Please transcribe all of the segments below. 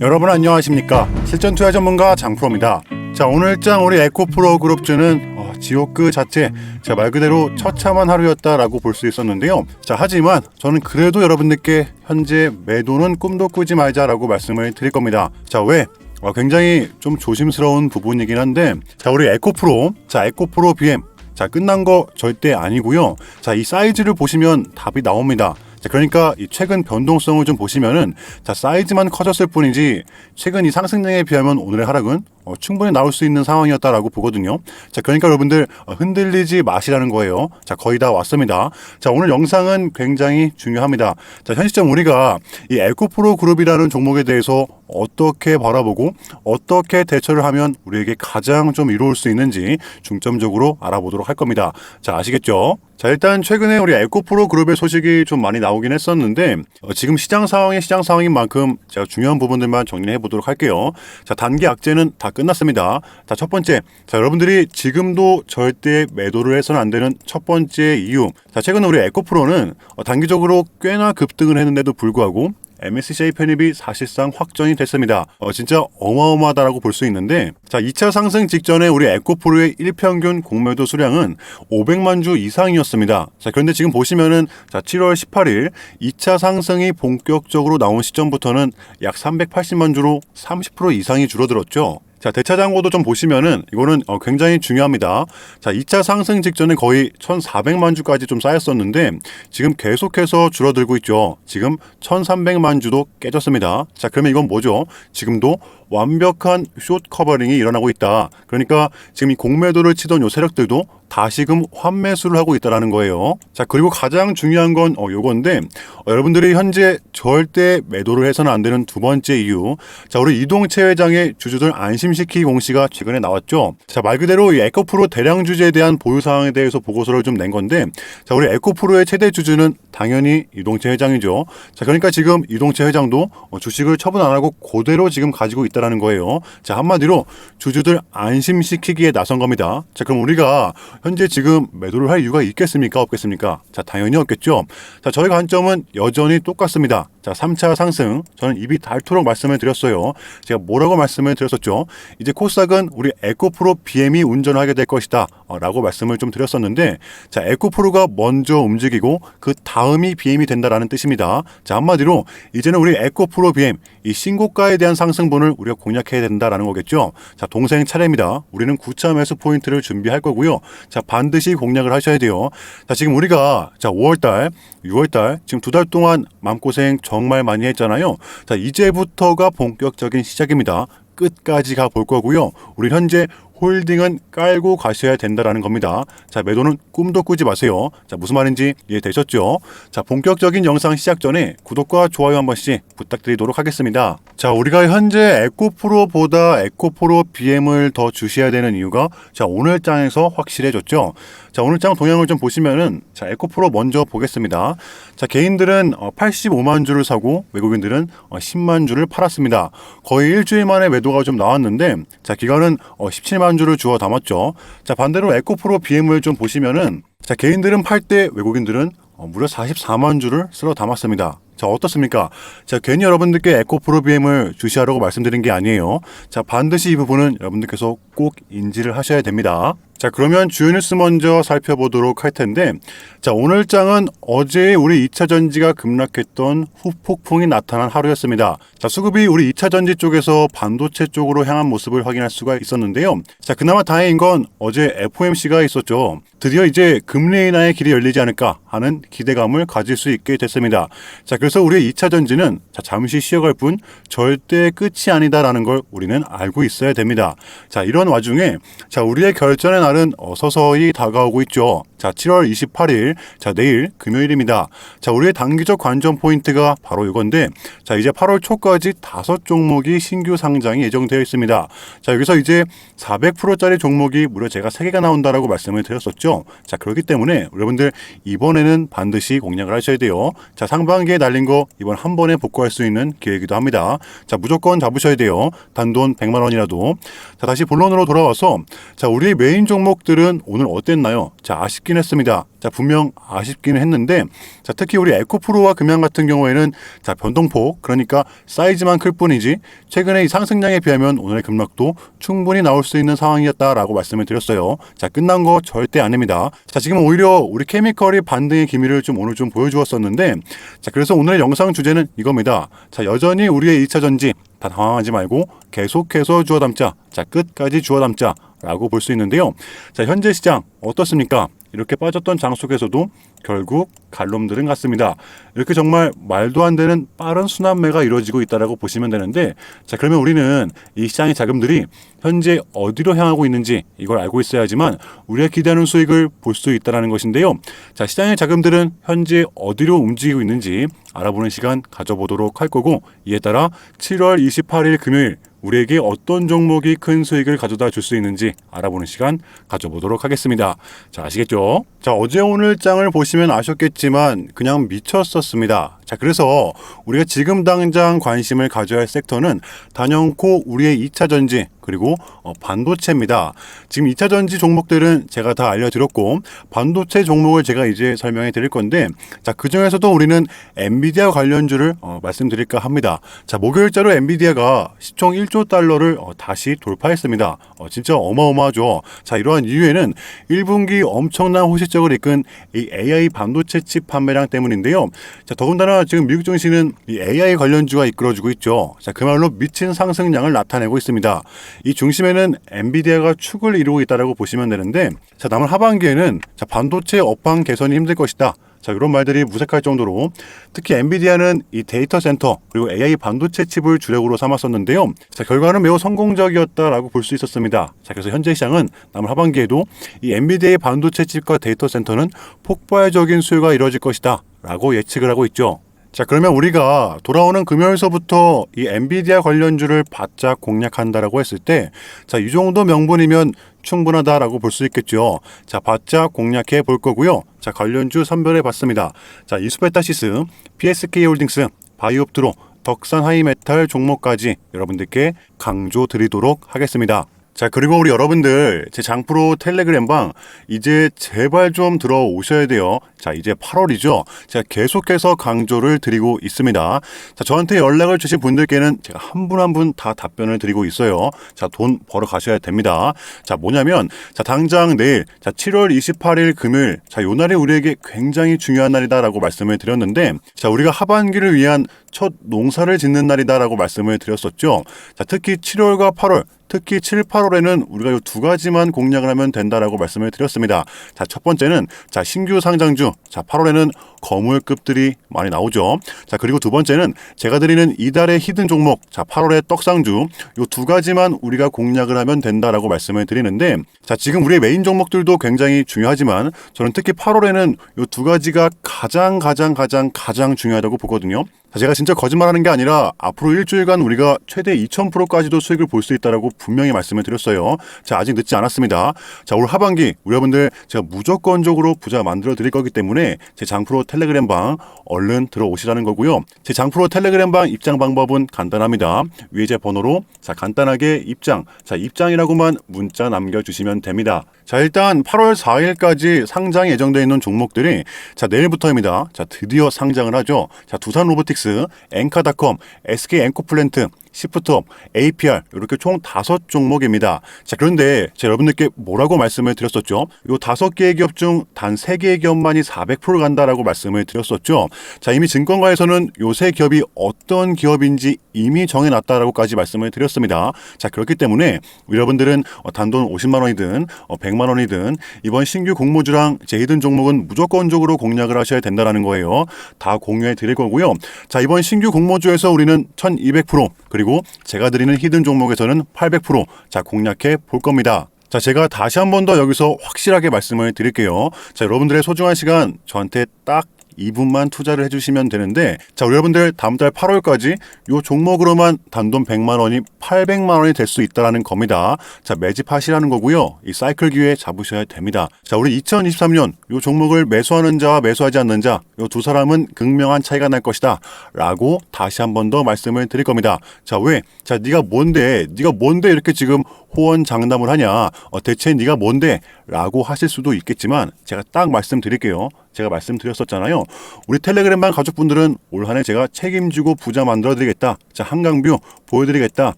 여러분 안녕하십니까 실전 투자 전문가 장프로입니다. 자 오늘 장 우리 에코프로 그룹주는 어, 지옥 그 자체 자말 그대로 처참한 하루였다라고 볼 수 있었는데요. 자 하지만 저는 그래도 여러분들께 현재 매도는 꿈도 꾸지 말자라고 말씀을 드릴 겁니다. 자 왜? 어, 굉장히 좀 조심스러운 부분이긴 한데 자 우리 에코프로 자 에코프로 BM 자 끝난 거 절대 아니고요. 자 이 사이즈를 보시면 답이 나옵니다. 자, 그러니까 이 최근 변동성을 좀 보시면은 자 사이즈만 커졌을 뿐이지 최근 이 상승량에 비하면 오늘의 하락은 어, 충분히 나올 수 있는 상황이었다라고 보거든요. 자 그러니까 여러분들 어, 흔들리지 마시라는 거예요. 자 거의 다 왔습니다. 자 오늘 영상은 굉장히 중요합니다. 자 현 시점 우리가 이 에코프로 그룹이라는 종목에 대해서 어떻게 바라보고 어떻게 대처를 하면 우리에게 가장 좀 이로울 수 있는지 중점적으로 알아보도록 할 겁니다. 자 아시겠죠? 자 일단 최근에 우리 에코프로 그룹의 소식이 좀 많이 나오긴 했었는데 어, 지금 시장 상황이 시장 상황인 만큼 제가 중요한 부분들만 정리해 보도록 할게요. 자 단기 악재는 다 끝났습니다. 자 첫 번째, 자 여러분들이 지금도 절대 매도를 해서는 안 되는 첫 번째 이유. 자 최근 우리 에코프로는 어, 단기적으로 꽤나 급등을 했는데도 불구하고 MSCI 편입이 사실상 확정이 됐습니다. 어, 진짜 어마어마하다라고 볼 수 있는데, 자, 2차 상승 직전에 우리 에코프로의 일평균 공매도 수량은 500만 주 이상이었습니다. 자, 그런데 지금 보시면은, 자, 7월 18일 2차 상승이 본격적으로 나온 시점부터는 약 380만 주로 30% 이상이 줄어들었죠. 자, 대차장고도 좀 보시면은 이거는 어, 굉장히 중요합니다. 자, 2차 상승 직전에 거의 1,400만 주까지 좀 쌓였었는데 지금 계속해서 줄어들고 있죠. 지금 1,300만 주도 깨졌습니다. 자, 그러면 이건 뭐죠? 지금도 완벽한 숏 커버링이 일어나고 있다. 그러니까 지금 이 공매도를 치던 요 세력들도 다시금 환매수를 하고 있다라는 거예요. 자, 그리고 가장 중요한 건 어, 요건데 어, 여러분들이 현재 절대 매도를 해서는 안 되는 두 번째 이유. 자, 우리 이동채 회장의 주주들 안심시키 공시가 최근에 나왔죠. 자, 말 그대로 이 에코프로 대량 주주에 대한 보유 사항에 대해서 보고서를 좀 낸 건데 자, 우리 에코프로의 최대 주주는 당연히 이동채 회장이죠. 자, 그러니까 지금 이동채 회장도 어, 주식을 처분 안 하고 그대로 지금 가지고 있다 라는 거예요. 자, 한마디로 주주들 안심시키기에 나선 겁니다. 자, 그럼 우리가 현재 지금 매도를 할 이유가 있겠습니까? 없겠습니까? 자, 당연히 없겠죠. 자, 저희 관점은 여전히 똑같습니다. 자, 3차 상승. 저는 입이 닳도록 말씀을 드렸어요. 제가 뭐라고 말씀을 드렸었죠? 이제 코스닥은 우리 에코프로 BM이 운전하게 될 것이다. 어, 라고 말씀을 좀 드렸었는데, 자, 에코프로가 먼저 움직이고 그 다음이 BM이 된다라는 뜻입니다. 자, 한마디로 이제는 우리 에코프로 BM 이 신고가에 대한 상승분을 우리가 공략해야 된다라는 거겠죠. 자, 동생 차례입니다. 우리는 9차 매수 포인트를 준비할 거고요. 자, 반드시 공략을 하셔야 돼요. 자, 지금 우리가 자, 5월 달, 6월 달 지금 두 달 동안 마음고생 정말 많이 했잖아요. 자, 이제부터가 본격적인 시작입니다. 끝까지 가볼 거고요. 우리 현재 홀딩은 깔고 가셔야 된다라는 겁니다. 자, 매도는 꿈도 꾸지 마세요. 자, 무슨 말인지 이해되셨죠? 자, 본격적인 영상 시작 전에 구독과 좋아요 한 번씩 부탁드리도록 하겠습니다. 자, 우리가 현재 에코프로보다 에코프로 BM을 더 주셔야 되는 이유가 자, 오늘 장에서 확실해졌죠. 자, 오늘 장 동향을 좀 보시면은 자, 에코프로 먼저 보겠습니다. 자, 개인들은 어, 85만 주를 사고 외국인들은 어, 10만 주를 팔았습니다. 거의 일주일 만에 매도가 좀 나왔는데 자, 기간은 어, 17만 주를 주어 담았죠. 자, 반대로 에코프로 BM을 좀 보시면은 자, 개인들은 팔때 외국인들은 어, 무려 44만 주를 쓸어 담았습니다. 자, 어떻습니까? 자, 괜히 여러분들께 에코프로 BM을 주시하라고 말씀드린 게 아니에요. 자, 반드시 이 부분은 여러분들께서 꼭 인지를 하셔야 됩니다. 자, 그러면 주요 뉴스 먼저 살펴보도록 할 텐데, 자, 오늘 장은 어제 우리 2차 전지가 급락했던 후폭풍이 나타난 하루였습니다. 자, 수급이 우리 2차 전지 쪽에서 반도체 쪽으로 향한 모습을 확인할 수가 있었는데요. 자, 그나마 다행인 건 어제 FOMC가 있었죠. 드디어 이제 금리 인하의 길이 열리지 않을까 하는 기대감을 가질 수 있게 됐습니다. 자, 그래서 우리의 2차 전지는 자, 잠시 쉬어갈 뿐 절대 끝이 아니다라는 걸 우리는 알고 있어야 됩니다. 자, 이런 와중에 자, 우리의 결전의 날은 어, 서서히 다가오고 있죠. 자, 7월 28일, 자, 내일 금요일입니다. 자, 우리의 단기적 관전 포인트가 바로 이건데, 자, 이제 8월 초까지 다섯 종목이 신규 상장이 예정되어 있습니다. 자, 여기서 이제 400%짜리 종목이 무려 제가 3개가 나온다라고 말씀을 드렸었죠. 자, 그렇기 때문에 여러분들 이번에는 반드시 공략을 하셔야 돼요. 자, 상반기에 날린 거 이번 한 번에 복구할 수 있는 기회이기도 합니다. 자, 무조건 잡으셔야 돼요. 단돈 100만 원이라도. 자, 다시 본론으로 돌아와서 자, 우리의 메인 종목들은 오늘 어땠나요? 자, 아쉽긴 아쉽긴 했습니다. 자, 분명 아쉽기는 했는데, 자, 특히 우리 에코프로와 금양 같은 경우에는 자, 변동폭, 그러니까 사이즈만 클 뿐이지, 최근에 이 상승량에 비하면 오늘의 급락도 충분히 나올 수 있는 상황이었다라고 말씀을 드렸어요. 자, 끝난 거 절대 아닙니다. 자, 지금 오히려 우리 케미컬이 반등의 기미를 좀 오늘 좀 보여주었었는데, 자, 그래서 오늘의 영상 주제는 이겁니다. 자, 여전히 우리의 2차 전지, 다 당황하지 말고 계속해서 주워 담자. 자, 끝까지 주워 담자. 라고 볼 수 있는데요. 자, 현재 시장 어떻습니까? 이렇게 빠졌던 장 속에서도 결국 갈놈들은 같습니다. 이렇게 정말 말도 안 되는 빠른 순환매가 이루어지고 있다라고 보시면 되는데 자 그러면 우리는 이 시장의 자금들이 현재 어디로 향하고 있는지 이걸 알고 있어야지만 우리가 기대하는 수익을 볼 수 있다라는 것인데요. 자 시장의 자금들은 현재 어디로 움직이고 있는지 알아보는 시간 가져보도록 할 거고 이에 따라 7월 28일 금요일 우리에게 어떤 종목이 큰 수익을 가져다 줄 수 있는지 알아보는 시간 가져보도록 하겠습니다. 자, 아시겠죠? 자, 어제 오늘 장을 보시면 아셨겠지만 그냥 미쳤었습니다. 자, 그래서 우리가 지금 당장 관심을 가져야 할 섹터는 단연코 우리의 2차 전지 그리고 어, 반도체입니다. 지금 2차 전지 종목들은 제가 다 알려드렸고 반도체 종목을 제가 이제 설명해 드릴 건데 자, 그 중에서도 우리는 엔비디아 관련주를 어, 말씀드릴까 합니다. 자, 목요일자로 엔비디아가 시총 1조 달러를 어, 다시 돌파했습니다. 어, 진짜 어마어마하죠. 자, 이러한 이유에는 1분기 엄청난 호시적을 이끈 이 AI 반도체 칩 판매량 때문인데요. 자, 더군다나 지금 미국 증시는 이 AI 관련주가 이끌어주고 있죠. 자, 그말로 미친 상승량을 나타내고 있습니다. 이 중심에는 엔비디아가 축을 이루고 있다라고 보시면 되는데, 자, 남은 하반기에는 자, 반도체 업황 개선이 힘들 것이다. 자, 이런 말들이 무색할 정도로 특히 엔비디아는 이 데이터 센터 그리고 AI 반도체 칩을 주력으로 삼았었는데요. 자, 결과는 매우 성공적이었다라고 볼 수 있었습니다. 자, 그래서 현재 시장은 남은 하반기에도 이 엔비디아의 반도체 칩과 데이터 센터는 폭발적인 수요가 이루어질 것이다. 라고 예측을 하고 있죠. 자, 그러면 우리가 돌아오는 금요일서부터 이 엔비디아 관련주를 바짝 공략한다라고 했을 때, 자, 이 정도 명분이면 충분하다라고 볼 수 있겠죠. 자, 바짝 공략해 볼 거고요. 자, 관련주 선별해 봤습니다. 자, 이수페타시스, PSK 홀딩스, 바이옵드로, 덕산 하이메탈 종목까지 여러분들께 강조 드리도록 하겠습니다. 자, 그리고 우리 여러분들, 제 장프로 텔레그램방, 이제 제발 좀 들어오셔야 돼요. 자, 이제 8월이죠. 제가 계속해서 강조를 드리고 있습니다. 자, 저한테 연락을 주신 분들께는 제가 한 분 한 분 다 답변을 드리고 있어요. 자, 돈 벌어 가셔야 됩니다. 자, 뭐냐면, 자, 당장 내일, 자, 7월 28일 금요일, 자, 요 날이 우리에게 굉장히 중요한 날이다라고 말씀을 드렸는데, 자, 우리가 하반기를 위한 첫 농사를 짓는 날이다라고 말씀을 드렸었죠. 자, 특히 7월과 8월, 특히 7, 8월 에는 우리가 이 두 가지만 공략을 하면 된다라고 말씀을 드렸습니다. 자, 첫 번째는 자, 신규 상장주. 자, 8월에는 거물급들이 많이 나오죠. 자, 그리고 두 번째는 제가 드리는 이달의 히든 종목. 자, 8월의 떡상주. 요 두 가지만 우리가 공략을 하면 된다라고 말씀을 드리는데 자, 지금 우리의 메인 종목들도 굉장히 중요하지만 저는 특히 8월에는 요 두 가지가 가장 가장 가장 가장 중요하다고 보거든요. 자, 제가 진짜 거짓말하는 게 아니라 앞으로 일주일간 우리가 최대 2,000%까지도 수익을 볼 수 있다라고 분명히 말씀을 드렸어요. 자, 아직 늦지 않았습니다. 자, 올 하반기 우리 여러분들 제가 무조건적으로 부자 만들어 드릴 거기 때문에 제 장프로 텔레그램 방 얼른 들어오시라는 거고요. 제 장프로 텔레그램 방 입장 방법은 간단합니다. 위에 제 번호로 자, 간단하게 입장. 자, 입장이라고만 문자 남겨 주시면 됩니다. 자, 일단 8월 4일까지 상장 예정되어 있는 종목들이 자, 내일부터입니다. 자, 드디어 상장을 하죠. 자, 두산 로보틱스, 엔카닷컴, SK 엔코플랜트, 시프트업, APR 이렇게 총 다섯 종목입니다. 자 그런데 제가 여러분들께 뭐라고 말씀을 드렸었죠? 요 다섯 개의 기업 중 단 세 개의 기업만이 400% 간다라고 말씀을 드렸었죠. 자 이미 증권가에서는 요 세 기업이 어떤 기업인지 이미 정해놨다라고까지 말씀을 드렸습니다. 자 그렇기 때문에 여러분들은 어, 단돈 50만 원이든 어, 100만 원이든 이번 신규 공모주랑 제이든 종목은 무조건적으로 공략을 하셔야 된다라는 거예요. 다 공유해 드릴 거고요. 자 이번 신규 공모주에서 우리는 1200% 그리고 그리고 제가 드리는 히든 종목에서는 800%자 공략해 볼 겁니다. 자, 제가 다시 한 번 더 여기서 확실하게 말씀을 드릴게요. 자, 여러분들의 소중한 시간 저한테 딱 2분만 투자를 해주시면 되는데 자 여러분들 다음 달 8월까지 요 종목으로만 단돈 100만 원이 800만 원이 될 수 있다라는 겁니다. 자 매집하시라는 거고요. 이 사이클 기회 잡으셔야 됩니다. 자 우리 2023년 요 종목을 매수하는 자와 매수하지 않는 자이 두 사람은 극명한 차이가 날 것이다. 라고 다시 한 번 더 말씀을 드릴 겁니다. 자, 왜? 자, 네가 뭔데? 네가 뭔데 이렇게 지금 호언 장담을 하냐? 어, 대체 네가 뭔데? 라고 하실 수도 있겠지만 제가 딱 말씀드릴게요. 제가 말씀드렸었잖아요. 우리 텔레그램방 가족분들은 올 한해 제가 책임지고 부자 만들어 드리겠다. 자, 한강뷰 보여드리겠다.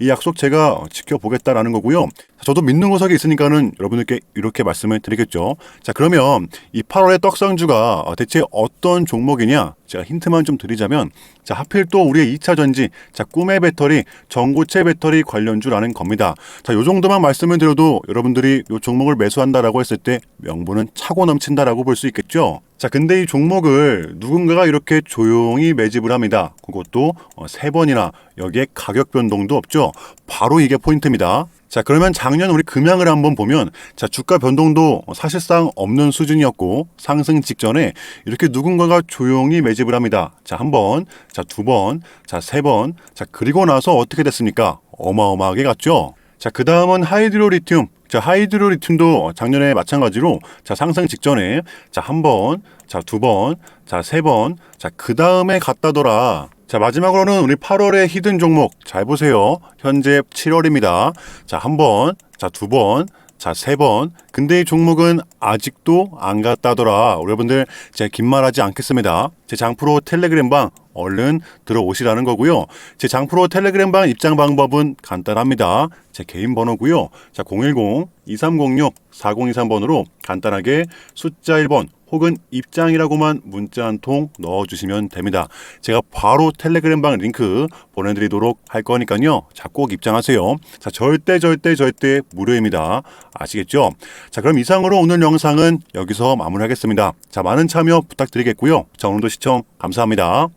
이 약속 제가 지켜보겠다라는 거고요. 저도 믿는 구석이 있으니까는 여러분들께 이렇게 말씀을 드리겠죠. 자, 그러면 이 8월의 떡상주가 대체 어떤 종목이냐? 제가 힌트만 좀 드리자면, 자, 하필 또 우리의 2차 전지, 자, 꿈의 배터리, 전고체 배터리 관련주라는 겁니다. 자, 요 정도만 말씀을 드려도 여러분들이 요 종목을 매수한다라고 했을 때 명분은 차고 넘친다라고 볼 수 있겠죠. 자, 근데 이 종목을 누군가가 이렇게 조용히 매집을 합니다. 그것도 어, 세 번이나 여기에 가격 변동도 없죠. 바로 이게 포인트입니다. 자, 그러면 작년 우리 금양을 한번 보면 자, 주가 변동도 사실상 없는 수준이었고 상승 직전에 이렇게 누군가가 조용히 매집을 합니다. 자, 한 번, 자, 두 번, 자, 세 번. 자, 그리고 나서 어떻게 됐습니까? 어마어마하게 갔죠. 자, 그 다음은 하이드로 리튬. 자, 하이드로 리튬도 작년에 마찬가지로 자, 상승 직전에 자, 한 번, 자, 두 번, 자, 세 번. 자, 그 다음에 갔다더라. 자, 마지막으로는 우리 8월의 히든 종목 잘 보세요. 현재 7월입니다. 자, 한 번, 자, 두 번, 자, 세 번. 근데 이 종목은 아직도 안 갔다더라. 여러분들 제가 긴 말하지 않겠습니다. 제 장프로 텔레그램방 얼른 들어오시라는 거고요. 제 장프로 텔레그램방 입장 방법은 간단합니다. 제 개인 번호고요. 자, 010-2306-4023번으로 간단하게 숫자 1번 혹은 입장이라고만 문자 한 통 넣어주시면 됩니다. 제가 바로 텔레그램방 링크 보내드리도록 할 거니까요. 자, 꼭 입장하세요. 자, 절대 절대 절대 무료입니다. 아시겠죠? 자, 그럼 이상으로 오늘 영상은 여기서 마무리하겠습니다. 자, 많은 참여 부탁드리겠고요. 자, 오늘도 시청 감사합니다.